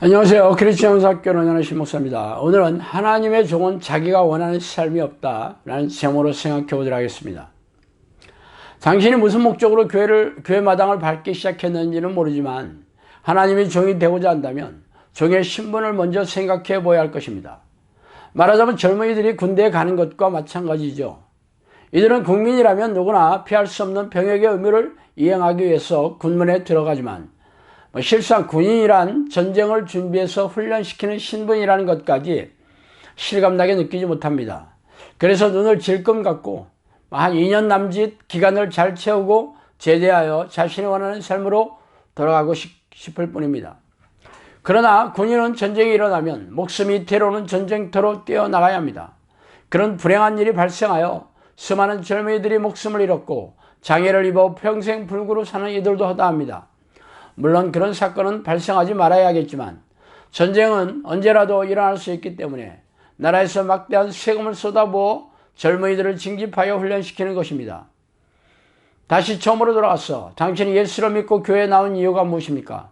안녕하세요. 크리스천사학교 논현의 신목사입니다. 오늘은 하나님의 종은 자기가 원하는 삶이 없다 라는 제목으로 생각해 보도록 하겠습니다. 당신이 무슨 목적으로 교회를, 교회 마당을 밟기 시작했는지는 모르지만 하나님이 종이 되고자 한다면 종의 신분을 먼저 생각해 보아야 할 것입니다. 말하자면 젊은이들이 군대에 가는 것과 마찬가지죠. 이들은 국민이라면 누구나 피할 수 없는 병역의 의무를 이행하기 위해서 군문에 들어가지만 뭐 실상 군인이란 전쟁을 준비해서 훈련시키는 신분이라는 것까지 실감나게 느끼지 못합니다. 그래서 눈을 질끔 갖고 한 2년 남짓 기간을 잘 채우고 제대하여 자신이 원하는 삶으로 돌아가고 싶을 뿐입니다. 그러나 군인은 전쟁이 일어나면 목숨이 태로는 전쟁터로 뛰어나가야 합니다. 그런 불행한 일이 발생하여 수많은 젊은이들이 목숨을 잃었고 장애를 입어 평생 불구로 사는 이들도 허다합니다. 물론 그런 사건은 발생하지 말아야겠지만 전쟁은 언제라도 일어날 수 있기 때문에 나라에서 막대한 세금을 쏟아부어 젊은이들을 징집하여 훈련시키는 것입니다. 다시 처음으로 돌아와서 당신이 예수를 믿고 교회에 나온 이유가 무엇입니까?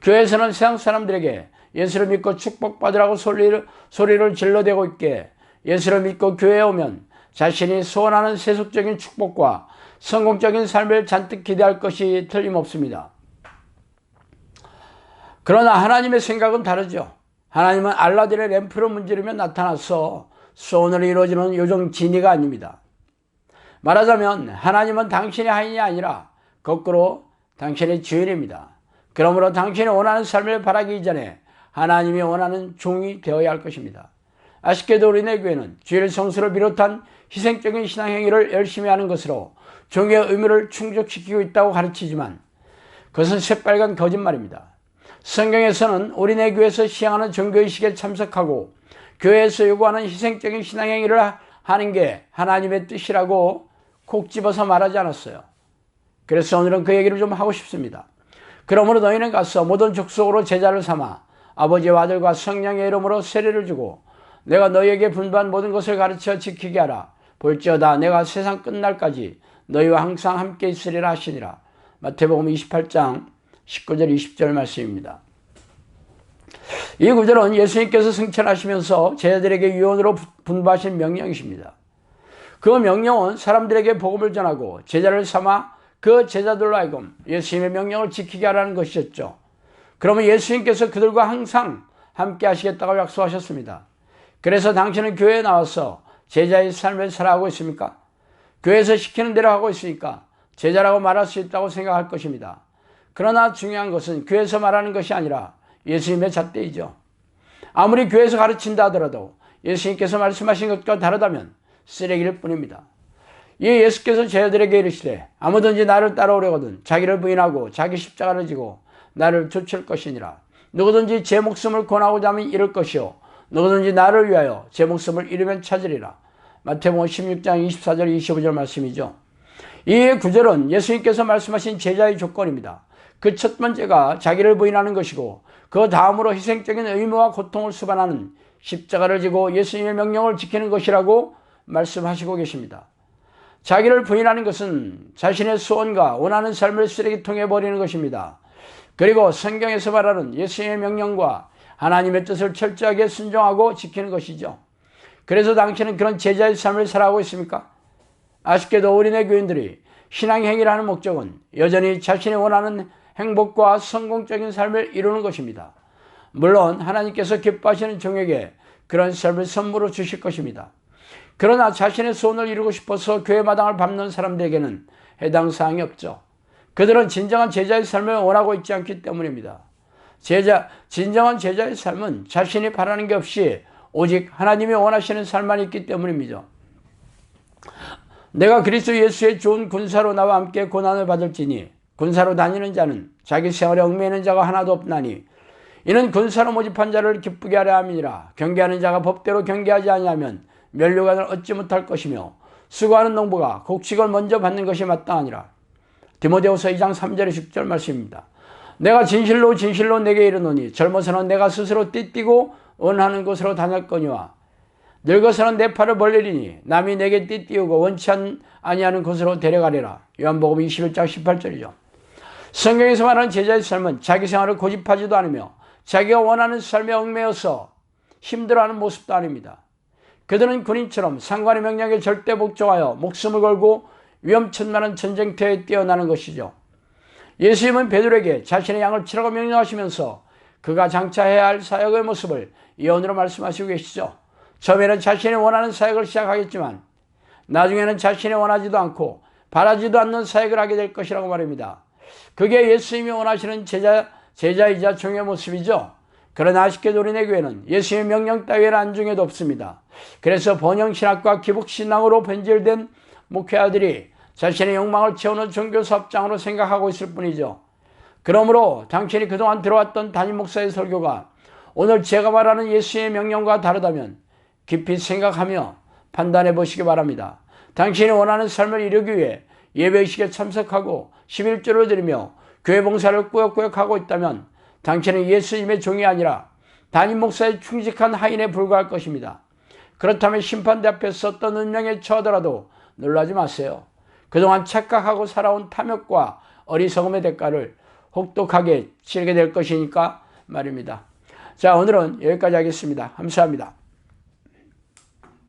교회에서는 세상 사람들에게 예수를 믿고 축복받으라고 소리를, 소리를 질러대고 있게 예수를 믿고 교회에 오면 자신이 소원하는 세속적인 축복과 성공적인 삶을 잔뜩 기대할 것이 틀림없습니다. 그러나 하나님의 생각은 다르죠. 하나님은 알라딘의 램프를 문지르며 나타나서 소원을 이루어지는 요정 지니가 아닙니다. 말하자면 하나님은 당신의 하인이 아니라 거꾸로 당신의 주인입니다. 그러므로 당신이 원하는 삶을 바라기 전에 하나님이 원하는 종이 되어야 할 것입니다. 아쉽게도 우리네 교회는 주일 성수를 비롯한 희생적인 신앙행위를 열심히 하는 것으로 종의 의무를 충족시키고 있다고 가르치지만 그것은 새빨간 거짓말입니다. 성경에서는 우리네 교회에서 시행하는 종교의식에 참석하고 교회에서 요구하는 희생적인 신앙행위를 하는 게 하나님의 뜻이라고 콕 집어서 말하지 않았어요. 그래서 오늘은 그 얘기를 좀 하고 싶습니다. 그러므로 너희는 가서 모든 족속으로 제자를 삼아 아버지와 아들과 성령의 이름으로 세례를 주고 내가 너희에게 분반 모든 것을 가르쳐 지키게 하라. 볼지어다 내가 세상 끝날까지 너희와 항상 함께 있으리라 하시니라. 마태복음 28장 19절 20절 말씀입니다. 이 구절은 예수님께서 승천하시면서 제자들에게 유언으로 분부하신 명령이십니다. 그 명령은 사람들에게 복음을 전하고 제자를 삼아 그 제자들로 하여금 예수님의 명령을 지키게 하라는 것이었죠. 그러면 예수님께서 그들과 항상 함께 하시겠다고 약속하셨습니다. 그래서 당신은 교회에 나와서 제자의 삶을 살아가고 있습니까? 교회에서 시키는 대로 하고 있으니까 제자라고 말할 수 있다고 생각할 것입니다. 그러나 중요한 것은 교회에서 말하는 것이 아니라 예수님의 잣대이죠. 아무리 교회에서 가르친다 하더라도 예수님께서 말씀하신 것과 다르다면 쓰레기일 뿐입니다. 이 예수께서 제자들에게 이르시되 아무든지 나를 따라오려거든 자기를 부인하고 자기 십자가를 지고 나를 쫓을 것이니라. 누구든지 제 목숨을 권하고자 하면 잃을 것이요 누구든지 나를 위하여 제 목숨을 잃으면 찾으리라. 마태복음 16장 24절 25절 말씀이죠. 이 구절은 예수님께서 말씀하신 제자의 조건입니다. 그 첫 번째가 자기를 부인하는 것이고 그 다음으로 희생적인 의무와 고통을 수반하는 십자가를 지고 예수님의 명령을 지키는 것이라고 말씀하시고 계십니다. 자기를 부인하는 것은 자신의 소원과 원하는 삶을 쓰레기통에 버리는 것입니다. 그리고 성경에서 말하는 예수님의 명령과 하나님의 뜻을 철저하게 순종하고 지키는 것이죠. 그래서 당신은 그런 제자의 삶을 살아가고 있습니까? 아쉽게도 어린애 교인들이 신앙행위라는 목적은 여전히 자신이 원하는 행복과 성공적인 삶을 이루는 것입니다. 물론 하나님께서 기뻐하시는 종에게 그런 삶을 선물로 주실 것입니다. 그러나 자신의 소원을 이루고 싶어서 교회 마당을 밟는 사람들에게는 해당 사항이 없죠. 그들은 진정한 제자의 삶을 원하고 있지 않기 때문입니다. 제자, 진정한 제자의 삶은 자신이 바라는 게 없이 오직 하나님이 원하시는 삶만 있기 때문입니다. 내가 그리스도 예수의 좋은 군사로 나와 함께 고난을 받을지니 군사로 다니는 자는 자기 생활에 얽매이는 자가 하나도 없나니 이는 군사로 모집한 자를 기쁘게 하려 함이니라 경계하는 자가 법대로 경계하지 아니하면 면류관을 얻지 못할 것이며 수고하는 농부가 곡식을 먼저 받는 것이 마땅하니라 디모데후서 2장 3절의 10절 말씀입니다. 내가 진실로 진실로 내게 이르노니 젊어서는 내가 스스로 띠띠고 원하는 곳으로 다녔거니와 늙어서는 내 팔을 벌리리니 남이 내게 띠띠우고 원치 아니하는 곳으로 데려가리라. 요한복음 21장 18절이죠. 성경에서 말하는 제자의 삶은 자기 생활을 고집하지도 않으며 자기가 원하는 삶에 얽매여서 힘들어하는 모습도 아닙니다. 그들은 군인처럼 상관의 명령에 절대 복종하여 목숨을 걸고 위험천만한 전쟁터에 뛰어나는 것이죠. 예수님은 베드로에게 자신의 양을 치라고 명령하시면서 그가 장차해야 할 사역의 모습을 예언으로 말씀하시고 계시죠. 처음에는 자신이 원하는 사역을 시작하겠지만 나중에는 자신이 원하지도 않고 바라지도 않는 사역을 하게 될 것이라고 말입니다. 그게 예수님이 원하시는 제자, 제자이자 종의 모습이죠. 그러나 아쉽게도 우리네 교회는 예수의 명령 따위를 안중에도 없습니다. 그래서 번영신학과 기복신앙으로 변질된 목회자들이 자신의 욕망을 채우는 종교사업장으로 생각하고 있을 뿐이죠. 그러므로 당신이 그동안 들어왔던 담임 목사의 설교가 오늘 제가 말하는 예수의 명령과 다르다면 깊이 생각하며 판단해 보시기 바랍니다. 당신이 원하는 삶을 이루기 위해 예배의식에 참석하고 11조를 드리며 교회 봉사를 꾸역꾸역 하고 있다면 당신은 예수님의 종이 아니라 담임 목사의 충직한 하인에 불과할 것입니다. 그렇다면 심판대 앞에서 어떤 운명에 처하더라도 놀라지 마세요. 그동안 착각하고 살아온 탐욕과 어리석음의 대가를 혹독하게 치르게 될 것이니까 말입니다. 자, 오늘은 여기까지 하겠습니다. 감사합니다.